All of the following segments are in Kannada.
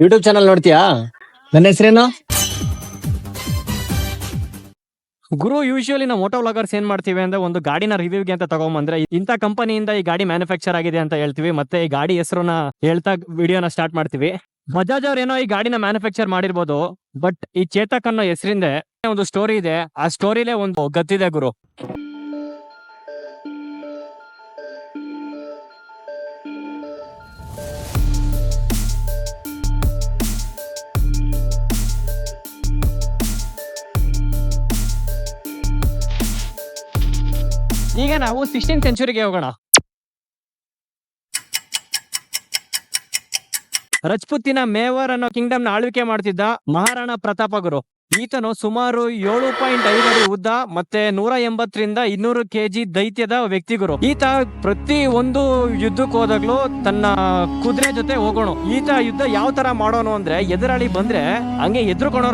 ಯೂಟ್ಯೂಬ್ ಚಾನಲ್ ನೋಡ್ತೀಯಾ? ನನ್ನ ಹೆಸರೇನು? ಗುರು ಯೂಶುವಲಿ ನಾವು ಮೋಟೋ ವ್ಲಾಗರ್ಸ್ ಏನ್ ಮಾಡ್ತೀವಿ ಅಂದ್ರೆ ಒಂದು ಗಾಡಿನ ರಿವ್ಯೂಗೆ ಅಂತ ತಗೊಂಬಂದ್ರೆ ಇಂಥ ಕಂಪನಿಯಿಂದ ಈ ಗಾಡಿ ಮ್ಯಾನುಫ್ಯಾಕ್ಚರ್ ಆಗಿದೆ ಅಂತ ಹೇಳ್ತೀವಿ. ಮತ್ತೆ ಈ ಗಾಡಿ ಹೆಸರನ್ನ ಹೇಳ್ತಾ ವಿಡಿಯೋನ ಸ್ಟಾರ್ಟ್ ಮಾಡ್ತೀವಿ. ಬಜಾಜ್ ಅವ್ರ ಏನೋ ಈ ಗಾಡಿನ ಮ್ಯಾನುಫ್ಯಾಕ್ಚರ್ ಮಾಡಿರ್ಬೋದು. ಬಟ್ ಈ ಚೇತಕ್ ಅನ್ನೋ ಹೆಸರಿಂದ ಒಂದು ಸ್ಟೋರಿ ಇದೆ. ಆ ಸ್ಟೋರಿಲೇ ಒಂದು ಗತ್ತಿದೆ ಗುರು. ಈಗ ನಾವು ಸಿಕ್ಸ್ಟೀನ್ ಸೆಂಚುರಿಗೆ ಹೋಗೋಣ. ರಜಪುತ್ತಿನ ಮೇವರ್ ಅನ್ನೋ ಕಿಂಗ್ಡಮ್ನ ಆಳ್ವಿಕೆ ಮಾಡ್ತಿದ್ದ ಮಹಾರಾಣಾ ಪ್ರತಾಪ ಗುರು. ಈತನು ಸುಮಾರು ಏಳು ಪಾಯಿಂಟ್ ಐದು ಅಡಿ ಉದ್ದ ಮತ್ತೆ ನೂರ ಎಂಬತ್ತರಿಂದ ಇನ್ನೂರು ಕೆಜಿ ದೈತ್ಯದ ವ್ಯಕ್ತಿ ಗುರು. ಈತ ಪ್ರತಿ ಒಂದು ಯುದ್ಧಕ್ಕೆ ಹೋದಾಗ್ಲೂ ತನ್ನ ಕುದುರೆ ಜೊತೆ ಹೋಗೋಣ. ಈತ ಯುದ್ಧ ಯಾವ ತರ ಮಾಡೋನು ಅಂದ್ರೆ ಎದುರಾಳಿ ಬಂದ್ರೆ ಹಂಗೆ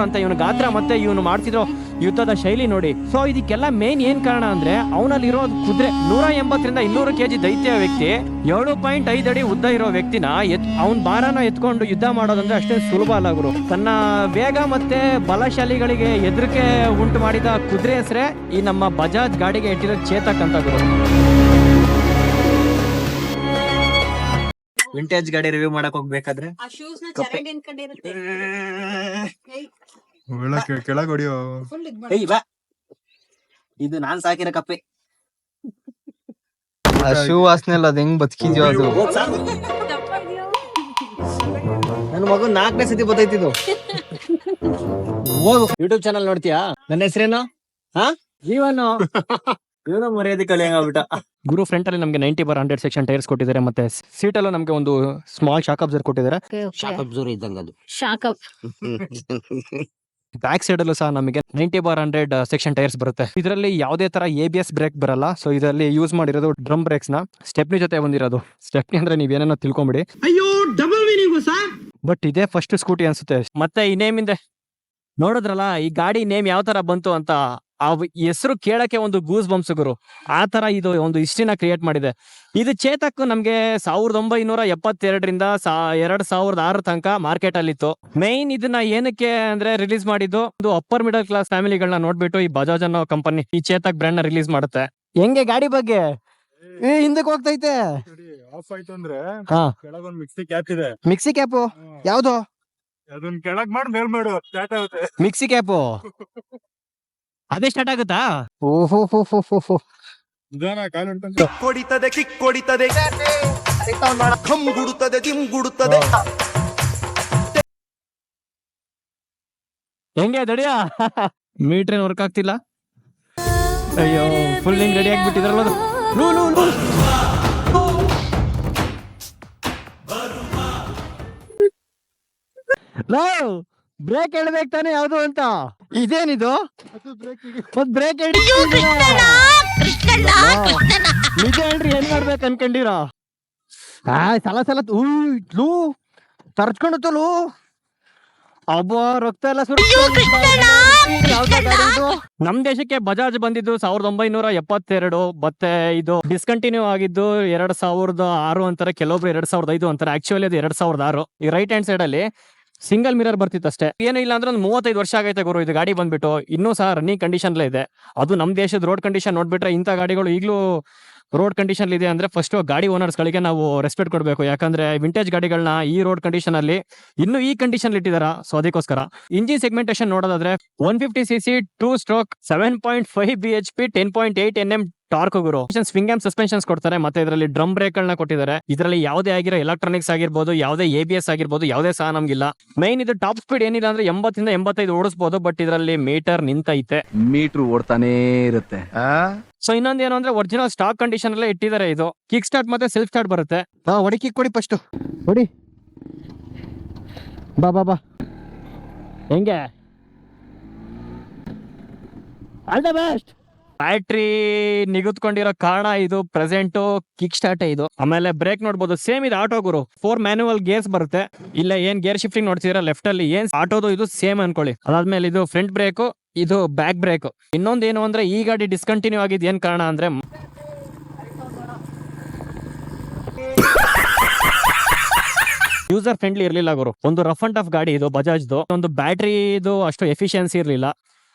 ಅಂತ ಇವನು ಗಾತ್ರ ಮತ್ತೆ ಇವನು ಮಾಡ್ತಿರೋ ಯುದ್ಧದ ಶೈಲಿ ನೋಡಿ. ಸೊ ಇದಕ್ಕೆಲ್ಲ ಮೇನ್ ಏನ್ ಕಾರಣ ಅಂದ್ರೆ ಅವನಲ್ಲಿರೋ ಕುದುರೆ. ನೂರ ಎಂಬತ್ತರಿಂದ ಇನ್ನೂರು ಕೆಜಿ ದೈತ್ಯ ವ್ಯಕ್ತಿ ಏಳು ಪಾಯಿಂಟ್ ಐದು ಅಡಿ ಉದ್ದ ಇರೋ ವ್ಯಕ್ತಿನ ಎತ್ ಅವನ್ ಭಾರನ ಎತ್ಕೊಂಡು ಯುದ್ಧ ಮಾಡೋದಂದ್ರೆ ಅಷ್ಟೇ ಸುಲಭ ಅಲ್ಲ ಗುರು. ತನ್ನ ವೇಗ ಮತ್ತೆ ಬಲಶಾಲಿಗಳಿಗೆ ಎದುರಿಕೆ ಉಂಟು ಮಾಡಿದ ಕುದುರೆ ಹೆಸರೇ ಈ ನಮ್ಮ ಬಜಾಜ್ ಗಾಡಿಗೆ ಇಟ್ಟಿರೋ ಚೇತಕ್ ಅಂತ ಗುರು. ವಿಂಟೇಜ್ ಗಾಡಿ ರಿವ್ಯೂ ಮಾಡಕ್ ಹೋಗ್ಬೇಕಾದ್ರೆ? ಕೆಳಗ್ ಹೊಡಿಯೋ. ಏಯ್ ಬಾ. ಇದು ನಾನ್ ಸಾಕಿರೋ ಕಪ್ಪೆ. ಆ ಶೂ ವಾಸನೆ ಅಲ್ಲ ಅದ್ ಹೆಂಗ್ ಬದುಕಿದ್ಯೋ ಅದು. ನನ್ನ ಮಗು ನಾಲ್ಕನೇ ಸತಿ ಬತ್ತೈತಿದ್ದು ಹೋಗು ಯೂಟ್ಯೂಬ್ ಚಾನಲ್ ನೋಡ್ತೀಯಾ? ನನ್ನ ಹೆಸರೇನು? ಹಾ? ಜೀವನು. ಇವನು ಮರ್ಯಾದೆ ಕಲಿಯಂಗಾಗ್ಬಿಟ್ಟ ಗುರು ಫ್ರಂಟ್ ಅಲ್ಲಿ ನಮಗೆ ninety bar hundred section tyres ಕೊಟ್ಟಿದ್ದಾರೆ ಮತ್ತೆ ಸೀಟ್ ಅಲ್ಲೂ ನಮಗೆ ಒಂದು ಸ್ಮಾಲ್ ಶಾಕ್ ಅಬ್ಸರ್ ಕೊಟ್ಟಿದ್ದಾರೆ. ಶಾಕ್ ಅಬ್ಸೂರ್ ಇದ್ದಂಗ ಅದು ಶಾಕ್ ಅಪ್ ಬ್ಯಾಕ್ ಸೈಡ್ ಅಲ್ಲೂ ಸಹ ನಮಗೆ ninety bar hundred section tyres ಬರುತ್ತೆ. ಇದರಲ್ಲಿ ಯಾವುದೇ ತರ ಎ ಬಿ ಎಸ್ ಬ್ರೇಕ್ ಬರಲ್ಲ. ಸೊ ಇದರಲ್ಲಿ ಯೂಸ್ ಮಾಡಿರೋದು ಡ್ರಮ್ ಬ್ರೇಕ್ಸ್ನ ಸ್ಟೆಪ್ನಿ ಜೊತೆ ಬಂದಿರೋದು ಸ್ಟೆಪ್ನಿ ಅಂದ್ರೆ ನೀವೇನೋ ತಿಳ್ಕೊಂಬಿಡಿ. ಅಯ್ಯೋ ಡಬಲ್ ಮೀನಿಂಗ್ ಬಟ್ ಇದೇ ಫಸ್ಟ್ ಸ್ಕೂಟಿ ಅನ್ಸುತ್ತೆ. ಮತ್ತೆ ಈ ನೇಮ್ ಇದೆ ನೋಡಿದ್ರಲ್ಲ ಈ ಗಾಡಿ ನೇಮ್ ಯಾವ ತರ ಬಂತು ಅಂತ ಆ ಹೆಸರು ಕೇಳಕ್ಕೆ ಒಂದು ಗೂಸ್ ಬಂಪ್ಸ್ ಗುರು. ಆ ತರ ಇದು ಒಂದು ಹಿಸ್ಟ್ರಿನ ಕ್ರಿಯೇಟ್ ಮಾಡಿದೆ. ಇದು ಚೇತಕ್ ನಮ್ಗೆ ಸಾವಿರದ ಒಂಬೈನೂರ ಎಪ್ಪತ್ತೆರಡರಿಂದ ಸಾ ಎರಡ್ ಸಾವಿರದ ಆರು ತನಕ ಮಾರ್ಕೆಟ್ ಅಲ್ಲಿ ಇತ್ತು ಮೈನ್ ಇದನ್ನ ಏನಕ್ಕೆ ಅಂದ್ರೆ ರಿಲೀಸ್ ಮಾಡಿದ್ದು? ಒಂದು ಅಪ್ಪರ್ ಮಿಡಲ್ ಕ್ಲಾಸ್ ಫ್ಯಾಮಿಲಿಗಳನ್ನ ನೋಡ್ಬಿಟ್ಟು ಈ ಬಜಾಜ್ ಅನ್ನೋ ಕಂಪನಿ ಈ ಚೇತಕ್ ಬ್ರ್ಯಾಂಡ್ನ ರಿಲೀಸ್ ಮಾಡುತ್ತೆ. ಹೆಂಗೆ ಗಾಡಿ ಬಗ್ಗೆ? ಏ ಹಿಂದಕ್ಕೆ ಹೋಗ್ತೈತೆ. ಆಫ್ ಆಯ್ತು ಅಂದ್ರೆ ಹಾ. ಮಿಕ್ಸಿ ಕ್ಯಾಪ್ ಇದೆ. ಮಿಕ್ಸಿ ಕ್ಯಾಪು ಯಾವ್ದು? ಅದನ್ನ ಕೆಳಗ್ ಮಾಡಿ ಮೇಲ್ ಮಾಡು. ಸ್ಟಾರ್ಟ್ ಆಗುತ್ತೆ. ಮಿಕ್ಸಿ ಕ್ಯಾಪು ಅದೇ ಸ್ಟಾರ್ಟ್ ಆಗುತ್ತಾ? ಓಹೋ ಹೋ ಹೋ ಹೋ ಹೋ ನಿಧಾನ ಕಾಲು ಹಿಡ್ಕೊಂಡು. ಕೊಡಿತದೆ ಕಿಕ್ ಕೊಡಿತದೆ ಕಮ್ ಗುಡುತ್ತದೆ ದಿಮ್ ಗುಡುತ್ತದೆ. ಹೆಂಗೆ ದಡಿಯ? ಮೀಟರ್ ಏನ್ ವರ್ಕ್ ಆಗ್ತಿಲ್ಲ? ಅಯ್ಯೋ ಫುಲ್ ಹಿಂಗ್ ರೆಡಿ ಆಗ್ಬಿಟ್ಟಿದ್ರಲ್ಲ ಅದು. ಲೂ ಲೂ ಲೂ! ಬ್ರೇಕ್ ಹೇಳ್ಬೇಕು ತಾನೆ ಯಾವ್ದು ಅಂತ? ಇದೇನಿದು? ಮತ್ ಬ್ರೇಕ್ ನಿಜ ಹೇಳ್ರಿ ಏನ್ ಮಾಡ್ಬೇಕು ಅನ್ಕೊಂಡಿರ? ಆ ಸಲ ಸಲ ಇಟ್ಲು ತರ್ಚ್ಕೊಂಡು ತಲು ಅಬ್ಬ ರಕ್ತ ಎಲ್ಲ ನಮ್ ದೇಶಕ್ಕೆ ಬಜಾಜ್ ಬಂದಿದ್ದು ಸಾವಿರದ ಒಂಬೈನೂರ ಎಪ್ಪತ್ತೆರಡು ಮತ್ತೆ ಇದು ಡಿಸ್ಕಂಟಿನ್ಯೂ ಆಗಿದ್ದು ಎರಡ್ ಸಾವಿರದ ಆರು ಅಂತಾರೆ ಕೆಲವೊಬ್ರು ಎರಡ್ ಸಾವಿರದ ಐದು ಅಂತಾರೆ. ಆಕ್ಚುಲಿ ಅದು ಎರಡ್ ಸಾವಿರದ ಆರು. ಈ ರೈಟ್ ಹ್ಯಾಂಡ್ ಸೈಡ್ ಅಲ್ಲಿ ಸಿಂಗಲ್ ಮಿರರ್ ಬರ್ತಿತ್ತು ಅಷ್ಟೇ ಏನು ಇಲ್ಲ ಅಂದ್ರೆ ಒಂದು ಮೂವತ್ತೈದು ವರ್ಷ ಆಗೈತೆ ಗುರು, ಇದು ಗಾಡಿ ಬಂದ್ಬಿಟ್ಟು. ಇನ್ನೂ ಸಹ ರನ್ನಿಂಗ್ ಕಂಡೀಷನ್ ಇದೆ. ಅದು ನಮ್ಮ ದೇಶದ ರೋಡ್ ಕಂಡೀಷನ್ ನೋಡ್ಬಿಟ್ರೆ ಇಂಥ ಗಾಡಿಗಳು ಈಗಲೂ ರೋಡ್ ಕಂಡೀಷನ್ ಇದೆ ಅಂದ್ರೆ ಫಸ್ಟ್ ಗಾಡಿ ಓನರ್ಸ್ ಗಳಿಗೆ ನಾವು ರೆಸ್ಪೆಕ್ಟ್ ಕೊಡಬೇಕು. ಯಾಕಂದ್ರೆ ವಿಂಟೇಜ್ ಗಾಡಿಗಳನ್ನ ಈ ರೋಡ್ ಕಂಡೀಷನ್ ಅಲ್ಲಿ ಇನ್ನು ಈ ಕಂಡೀಷನ್ ಇಟ್ಟಿದಾರ? ಸೊ ಅದಕ್ಕೋಸ್ಕರ. ಇಂಜಿನ್ ಸೆಗ್ಮೆಂಟೇಷನ್ ನೋಡೋದಾದ್ರೆ one fifty C C two stroke seven point five B H P ten point eight N M torque ಗುರು. ಸ್ವಿಂಗ್ ಆಮ್ ಸಸ್ಪೆನ್ಷನ್ಸ್ ಕೊಡ್ತಾರೆ. ಮತ್ತೆ ಇದರಲ್ಲಿ ಡ್ರಮ್ ಬ್ರೇಕ್ ಗಳನ್ನ ಕೊಟ್ಟಿದ್ದಾರೆ ಇದರಲ್ಲಿ ಯಾವುದೇ ಆಗಿರೋ ಎಲೆಕ್ಟ್ರಾನಿಕ್ಸ್ ಆಗಿರ್ಬೋದು ಯಾವುದೇ ಎ ಬಿ ಎಸ್ ಆಗಿರ್ಬೋದು ಯಾವುದೇ ಸಹ ನಮ್ಗಿಲ್ಲ. ಮೈನ್ ಇದು ಟಾಪ್ ಸ್ಪೀಡ್ ಏನಿಲ್ಲ ಅಂದ್ರೆ ಎಂಬತ್ತಿಂದ ಎಂಬತ್ತೈದು ಓಡಿಸಬಹುದು ಬಟ್ ಇದರಲ್ಲಿ ಮೀಟರ್ ನಿಂತೈತೆ. ಮೀಟರ್ ಓಡ್ತಾನೇ ಇರುತ್ತೆ. ಸೊ ಇನ್ನೊಂದು ಏನು ಅಂದ್ರೆ ಒರಿಜಿನಲ್ ಸ್ಟಾಕ್ ಕಂಡೀಷನ್ ಅಲ್ಲೇ ಇಟ್ಟಿದ್ದಾರೆ ಇದು. ಕಿಕ್ ಸ್ಟಾರ್ಟ್ ಮತ್ತೆ ಸೆಲ್ಫ್ ಸ್ಟಾರ್ಟ್ ಬರುತ್ತೆ. ಹಾ ಹೊಡಿ ಕಿಕ್ ಕೊಡಿ ಫಸ್ಟ್ ಹೊಡಿ. ಬಾ ಬಾ ಬಾ. ಹೆಂಗೆ? ಆಲ್ ದ ಬೆಸ್ಟ್ ಬ್ಯಾಟ್ರಿ ನಿಗದ್ಕೊಂಡಿರೋ ಕಾರಣ ಇದು ಪ್ರೆಸೆಂಟ್ ಕಿಕ್ ಸ್ಟಾರ್ಟ್ ಇದು. ಆಮೇಲೆ ಬ್ರೇಕ್ ನೋಡ್ಬೋದು. ಸೇಮ್ ಇದು ಆಟೋ ಗುರು. ಫೋರ್ ಮ್ಯಾನುವಲ್ ಗೇರ್ಸ್ ಬರುತ್ತೆ. ಇಲ್ಲ ಏನ್ ಗೇರ್ ಶಿಫ್ಟಿಂಗ್ ನೋಡ್ತೀರಾ ಲೆಫ್ಟ್ ಅಲ್ಲಿ ಏನ್ ಆಟೋದು ಇದು ಸೇಮ್ ಅನ್ಕೊಳ್ಳಿ. ಅದಾದ್ಮೇಲೆ ಇದು ಫ್ರಂಟ್ ಬ್ರೇಕ್ ಇದು ಬ್ಯಾಕ್ ಬ್ರೇಕ್ ಇನ್ನೊಂದು ಏನು ಅಂದ್ರೆ ಈ ಗಾಡಿ ಡಿಸ್ಕಂಟಿನ್ಯೂ ಆಗಿದ್ ಏನ್ ಕಾರಣ ಅಂದ್ರೆ ಯೂಸರ್ ಫ್ರೆಂಡ್ಲಿ ಇರಲಿಲ್ಲ ಗುರು. ಒಂದು ರಫ್ ಅಂಡ್ ಟಫ್ ಗಾಡಿ ಇದು, ಬಜಾಜ್ದು. ಒಂದು ಬ್ಯಾಟ್ರಿದು ಅಷ್ಟು ಎಫಿಷಿಯನ್ಸಿ ಇರಲಿಲ್ಲ.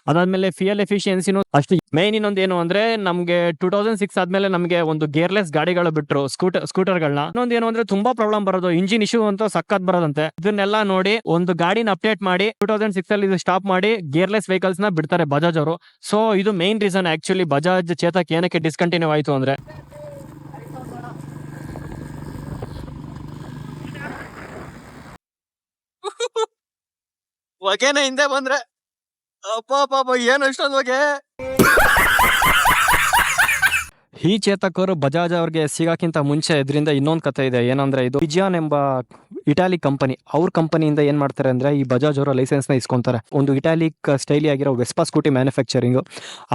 ಅದಾದ್ಮೇಲೆ ಫಿಯಲ್ ಎಫಿಷಿಯನ್ಸಿನೂ ಅಷ್ಟು ಮೇನ್ ಇನ್ನೊಂದು ಏನು ಅಂದ್ರೆ ನಮ್ಗೆ ಟೂ ತೌಸಂಡ್ ಸಿಕ್ಸ್ ಆದ್ಮೇಲೆ ನಮಗೆ ಒಂದು ಗೇರ್ಲೆಸ್ ಗಾಡಿಗಳು ಬಿಟ್ರು ಸ್ಕೂಟರ್ ಸ್ಕೂಟರ್ಗಳನ್ನ ಇನ್ನೊಂದು ಏನು ಅಂದ್ರೆ ತುಂಬಾ ಪ್ರಾಬ್ಲಮ್ ಬರೋದು ಇಂಜಿನ್ ಇಶ್ಯೂ ಅಂತ ಸಕ್ಕತ್ ಬರೋದಂತೆ. ಇದನ್ನೆಲ್ಲ ನೋಡಿ ಒಂದು ಗಾಡಿನ ಅಪ್ಡೇಟ್ ಮಾಡಿ ಟೂ ತೌಸಂಡ್ ಸಿಕ್ಸ್ ಅಲ್ಲಿ ಇದು ಸ್ಟಾಪ್ ಮಾಡಿ ಗೇರ್ಲೆಸ್ ವೆಹಿಕಲ್ಸ್ನ ಬಿಡ್ತಾರೆ ಬಜಾಜ್ ಅವರು. ಸೊ ಇದು main reason actually Bajaj Chetak ಏನಕ್ಕೆ ಡಿಸ್ಕಂಟಿನ್ಯೂ ಆಯ್ತು ಅಂದ್ರೆ. ಹಿಂದೆ ಬಂದ್ರೆ ಅಪ್ಪ ಪಾಪ ಏನು ಅಷ್ಟೊಂದು ಬಗ್ಗೆ? ಈ ಚೇತಕರು ಬಜಾಜ್ ಅವ್ರಿಗೆ ಸಿಗಾಕ್ಕಿಂತ ಮುಂಚೆ ಇದರಿಂದ ಇನ್ನೊಂದು ಕತೆ ಇದೆ. ಏನಂದ್ರೆ ಇದು ಪಿಜಿಯಾನ್ ಎಂಬ ಇಟಾಲಿಕ್ ಕಂಪನಿ ಅವ್ರ ಕಂಪನಿಯಿಂದ ಏನ್ ಮಾಡ್ತಾರೆ ಅಂದ್ರೆ ಈ ಬಜಾಜ್ ಅವರ ಲೈಸೆನ್ಸ್ನ ಇಸ್ಕೊಂತಾರೆ. ಒಂದು ಇಟಾಲಿಕ್ ಸ್ಟೈಲಿ ಆಗಿರೋ ವೆಸ್ಪಾ ಸ್ಕೂಟಿ ಮ್ಯಾನುಫ್ಯಾಕ್ಚರಿಂಗ್.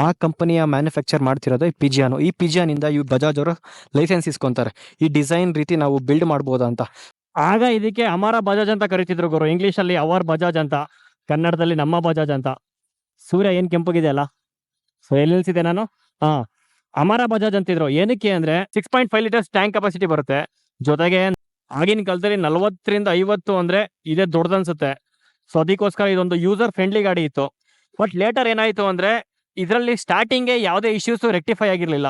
ಆ ಕಂಪನಿಯ ಮ್ಯಾನುಫ್ಯಾಕ್ಚರ್ ಮಾಡ್ತಿರೋದು ಈ ಪಿಜಿಯಾನು. ಈ ಪಿಜಿಯಾನ್ ಇಂದ ಈ ಬಜಾಜ್ ಅವರ ಲೈಸೆನ್ಸ್ ಇಸ್ಕೊಂತಾರೆ. ಈ ಡಿಸೈನ್ ರೀತಿ ನಾವು ಬಿಲ್ಡ್ ಮಾಡ್ಬೋದಾ ಅಂತ. ಆಗ ಇದಕ್ಕೆ ಅಮರ ಬಜಾಜ್ ಅಂತ ಕರಿತಿದ್ರು ಗುರು. ಇಂಗ್ಲಿಷ್ ಅಲ್ಲಿ ಅವರ್ ಬಜಾಜ್ ಅಂತ ಕನ್ನಡದಲ್ಲಿ ನಮ್ಮ ಬಜಾಜ್ ಅಂತ. ಸೂರ್ಯ ಏನ್ ಕೆಂಪಗಿದೆ ಅಲ್ಲ ಸೊ ಎಲ್ಲಿ ನಿಲ್ಸಿದೆ ನಾನು? ಹಾ, ಅಮರ ಬಜಾಜ್ ಅಂತಿದ್ರು. ಏನಕ್ಕೆ ಅಂದ್ರೆ six point five litres tank capacity ಬರುತ್ತೆ. ಜೊತೆಗೆ ಆಗಿನ ಕಾಲದಲ್ಲಿ ನಲವತ್ತರಿಂದ ಐವತ್ತು ಅಂದ್ರೆ ಇದೇ ದೊಡ್ಡದನ್ಸುತ್ತೆ. ಸೊ ಅದಕ್ಕೋಸ್ಕರ ಇದೊಂದು ಯೂಸರ್ ಫ್ರೆಂಡ್ಲಿ ಗಾಡಿ ಇತ್ತು. ಬಟ್ ಲೇಟರ್ ಏನಾಯ್ತು ಅಂದ್ರೆ ಇದರಲ್ಲಿ ಸ್ಟಾರ್ಟಿಂಗ್ಗೆ ಯಾವುದೇ ಇಶ್ಯೂಸ್ ರೆಕ್ಟಿಫೈ ಆಗಿರ್ಲಿಲ್ಲ.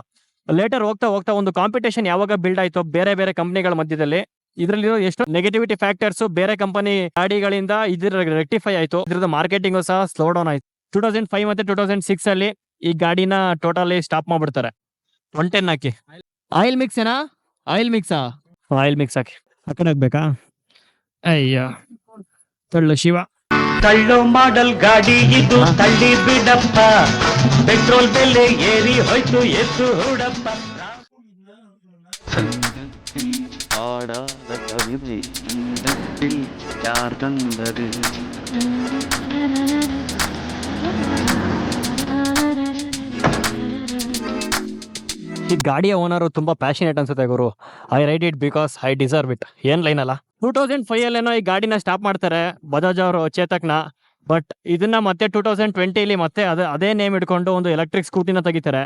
ಲೇಟರ್ ಹೋಗ್ತಾ ಹೋಗ್ತಾ ಒಂದು ಕಾಂಪಿಟೇಷನ್ ಯಾವಾಗ ಬಿಲ್ಡ್ ಆಯ್ತು ಬೇರೆ ಬೇರೆ ಕಂಪನಿಗಳ ಮಧ್ಯದಲ್ಲಿ, ಇದರಲ್ಲಿರೋ ಎಷ್ಟು ನೆಗೆಟಿವಿಟಿ ಫ್ಯಾಕ್ಟರ್ಸ್ ಬೇರೆ ಕಂಪನಿ ಗಾಡಿಗಳಿಂದ ಇದ್ರ ರೆಕ್ಟಿಫೈ ಆಯ್ತು. ಇದ್ರದ್ದು ಮಾರ್ಕೆಟಿಂಗ್ ಸಹ ಸ್ಲೋ ಡೌನ್ ಆಯ್ತು. ಟೂ ತೌಸಂಡ್ ಫೈವ್ ಮತ್ತೆ ಟೂ ತೌಸಂಡ್ ಸಿಕ್ಸ್ ಅಲ್ಲಿ ಈ ಗಾಡಿನ ಟೋಟಲಿ ಸ್ಟಾಪ್ ಮಾಡ್ಬಿಡ್ತಾರೆ ಒನ್ ಟೆನ್ ಹಾಕಿ ಆಯಿಲ್ ಮಿಕ್ಸ್ ಏನಾ ಆಯಿಲ್ ಮಿಕ್ಸಾ ಆಯಿಲ್ ಮಿಕ್ಸ್ ಹಾಕಿ ಆ ಕಡೆ ಹಾಕ್ಬೇಕಾ ಅಯ್ಯ ತಳ್ಳು ಶಿವ ತಳ್ಳೋ ಮಾಡಲ್ ಗಾಡಿ ಇದು ತಳ್ಳಿ ಬಿಡಪ್ಪ ಪೆಟ್ರೋಲ್ ಬೆಲೆ ಏರಿ ಹೋಯ್ತು ಎದ್ದು ಹುಡಪ್ಪ ஆடாத கவிதை உள்ளத்தில் யார் தந்தது ಈ ಗಾಡಿಯ ಓನರ್ ತುಂಬಾ ಪ್ಯಾಷನೇಟ್ ಅನ್ಸುತ್ತೆ ಗುರು. I ride it because I deserve it ಏನ್ ಲೈನ್ ಅಲ್ಲ? ಟೂ ತೌಸಂಡ್ ಫೈವ್ ಅಲ್ಲೇನೋ ಈ ಗಾಡಿನ ಸ್ಟಾಪ್ ಮಾಡ್ತಾರೆ ಬಜಾಜ್ ಅವರು, ಚೇತಕ್ನ. ಬಟ್ ಇದನ್ನ ಮತ್ತೆ ಟೂ ತೌಸಂಡ್ ಟ್ವೆಂಟಿಲಿ ಮತ್ತೆ ಅದೇ ಅದೇ ನೇಮ್ ಇಟ್ಕೊಂಡು ಒಂದು ಎಲೆಕ್ಟ್ರಿಕ್ ಸ್ಕೂಟಿನ ತೆಗಿತಾರೆ.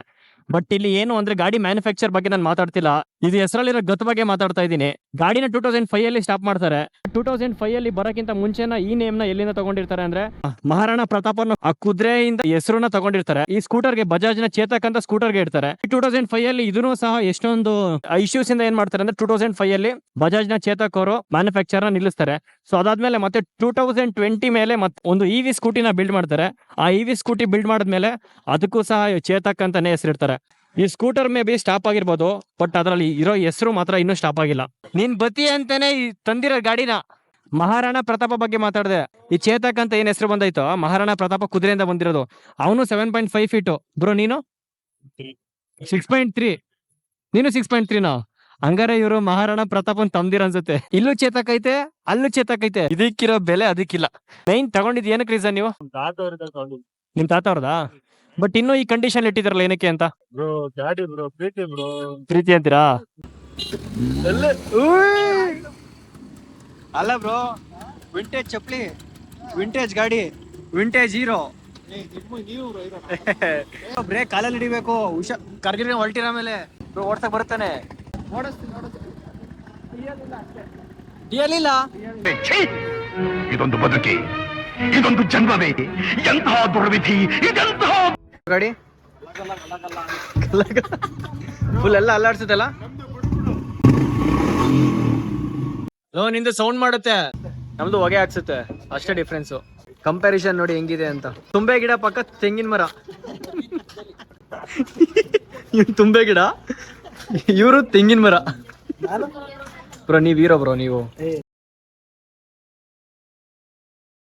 ಬಟ್ ಇಲ್ಲಿ ಏನು ಅಂದ್ರೆ ಗಾಡಿ ಮ್ಯಾನುಫ್ಯಾಕ್ಚರ್ ಬಗ್ಗೆ ನಾನು ಮಾತಾಡ್ತಿಲ್ಲ. ಇದು ಹೆಸರಲ್ಲಿರೋ ಗತ್ ಬಗ್ಗೆ ಮಾತಾಡ್ತಾ ಇದ್ದೀನಿ. ಗಾಡಿನ ಟೂ ತೌಸಂಡ್ ಫೈವ್ ಅಲ್ಲಿ ಸ್ಟಾಪ್ ಮಾಡ್ತಾರೆ. ಟೂ ತೌಸಂಡ್ ಫೈವ್ ಅಲ್ಲಿ ಬರೋಕ್ಕಿಂತ ಮುಂಚೆನ ಈ ನೇಮ್ನ ಎಲ್ಲಿಂದ ತಗೊಂಡಿರ್ತಾರೆ ಅಂದ್ರೆ, ಮಹಾರಾಣಾ ಪ್ರತಾಪನ ಆ ಕುದುರೆಯಿಂದ ಹೆಸರನ್ನ ತಗೊಂಡಿರ್ತಾರೆ. ಈ ಸ್ಕೂಟರ್ಗೆ ಬಜಾಜ್ನ ಚೇತಕ್ ಅಂತ ಸ್ಕೂಟರ್ಗೆ ಇಡ್ತಾರೆ. ಟೂ ತೌಸಂಡ್ ಫೈವ್ ಅಲ್ಲಿ ಇದನ್ನು ಸಹ ಎಷ್ಟೊಂದು ಇಶ್ಯೂಸ್ ಇಂದ ಏನ್ ಮಾಡ್ತಾರೆ ಅಂದ್ರೆ ಟೂ ತೌಸಂಡ್ ಫೈವ್ ಅಲ್ಲಿ ಬಜಾಜ್ನ ಚೇತಕ್ ಅವರು ಮ್ಯಾನುಫ್ಯಾಕ್ಚರ್ನ ನಿಲ್ಲಿಸ್ತಾರೆ. ಸೊ ಅದಾದ್ಮೇಲೆ ಮತ್ತೆ ಟೂ ತೌಸಂಡ್ ಟ್ವೆಂಟಿ ಮೇಲೆ ಮತ್ತೆ ಒಂದು ಇ ವಿ ಸ್ಕೂಟಿನ ಬಿಲ್ಡ್ ಮಾಡ್ತಾರೆ. ಆ ಇ ವಿ ಸ್ಕೂಟಿ ಬಿಲ್ಡ್ ಮಾಡಿದ್ಮೇಲೆ ಅದಕ್ಕೂ ಸಹ ಚೇತಕ್ ಅಂತಾನೆ ಹೆಸರಿಡ್ತಾರೆ. ಈ ಸ್ಕೂಟರ್ ಮೇ ಬಿ ಸ್ಟಾಪ್ ಆಗಿರ್ಬೋದು ಬಟ್ ಅದರಲ್ಲಿ ಇರೋ ಹೆಸರು ಮಾತ್ರ ಇನ್ನೂ ಸ್ಟಾಪ್ ಆಗಿಲ್ಲ. ನೀನ್ ಬತಿ ಅಂತಾನೆ ಈ ತಂದಿರೋ ಗಾಡಿನ. ಮಹಾರಾಣಾ ಪ್ರತಾಪ ಬಗ್ಗೆ ಮಾತಾಡಿದೆ. ಈ ಚೇತಕ್ ಅಂತ ಏನ್ ಹೆಸರು ಬಂದೈತೋ ಮಹಾರಾಣಾ ಪ್ರತಾಪ ಕುದುರೆಯಿಂದ ಬಂದಿರೋದು. ಅವನು seven point five feet bro ನೀನು? ಸಿಕ್ಸ್ ಪಾಯಿಂಟ್ ತ್ರೀ ನೀನು ಸಿಕ್ಸ್ ಪಾಯಿಂಟ್ ತ್ರೀನಾ ಹಂಗಾರೆ ಇವರು ಮಹಾರಾಣಾ ಪ್ರತಾಪನ್ ತಂದಿರ ಅನ್ಸುತ್ತೆ. ಇಲ್ಲೂ ಚೇತಕ್ ಐತೆ ಅಲ್ಲೂ ಚೇತಕ್ ಐತೆ. ಇದಕ್ಕಿರೋ ಬೆಲೆ ಅದಕ್ಕಿಲ್ಲ. ಮೈನ್ ತಗೊಂಡಿದ್ ಏನಕ್ಕೆ ರೀಸನ್ ನೀವು? ನಿಮ್ ತಾತ ಅವ್ರದಾ? ಬಟ್ ಇನ್ನು ಈ ಕಂಡೀಷನ್ ಇಟ್ಟಿದ್ರಲ್ಲ ಏನಕ್ಕೆ ಅಂತ? ಬ್ರೋ ಗಾಡಿ ಬ್ರೋ ಪ್ರೀತಿ ಬ್ರೋ ಪ್ರೀತಿ ಅಂತೀರಾ? ಅಲ್ಲ ಬ್ರೋ ವಿಂಟೇಜ್ ಚಪ್ಪಲಿ ವಿಂಟೇಜ್ ಗಾಡಿ ವಿಂಟೇಜ್ ಹೀರೋ ಬ್ರೇಕ್ ಕಾಲಲ್ಲಿ ಹಿಡಿಬೇಕು ಹುಷಾ ಕರ್ಗಿರಿ ಹೊಲ್ಟಿರ ಮೇಲೆ. ಓಡ್ಸಕ್ ಬರುತ್ತಾನೆ. ಡಿಯಲಿಲ್ಲ ಇದೊಂದು ಬದುಕಿ ಇದೊಂದು ಜನ್ಮವೇ. ಎಂತಹ ದುರ್ವಿಧಿ ಇದೆಂತಹ ಗಾಡಿ? ಫುಲ್ ಎಲ್ಲ ಅಲ್ಲಾಡ್ಸುತ್ತಲ್ಲ ಲೋ ನಿಂದು ಸೌಂಡ್ ಮಾಡುತ್ತೆ. ನಮ್ದು ಹೊಗೆ ಹಾಕ್ಸುತ್ತೆ. ಅಷ್ಟೇ ಡಿಫ್ರೆನ್ಸ್ ಕಂಪ್ಯಾರಿಸನ್ ನೋಡಿ ಹೆಂಗಿದೆ ಅಂತ. ತುಂಬೆ ಗಿಡ ಪಕ್ಕ ತೆಂಗಿನ ಮರ. ಇವ್ ತುಂಬೆ ಗಿಡ ಇವರು ತೆಂಗಿನ ಮರ. ಬ್ರೋ ನೀವ್ ಹೀರೋ ಬ್ರೋ ನೀವು.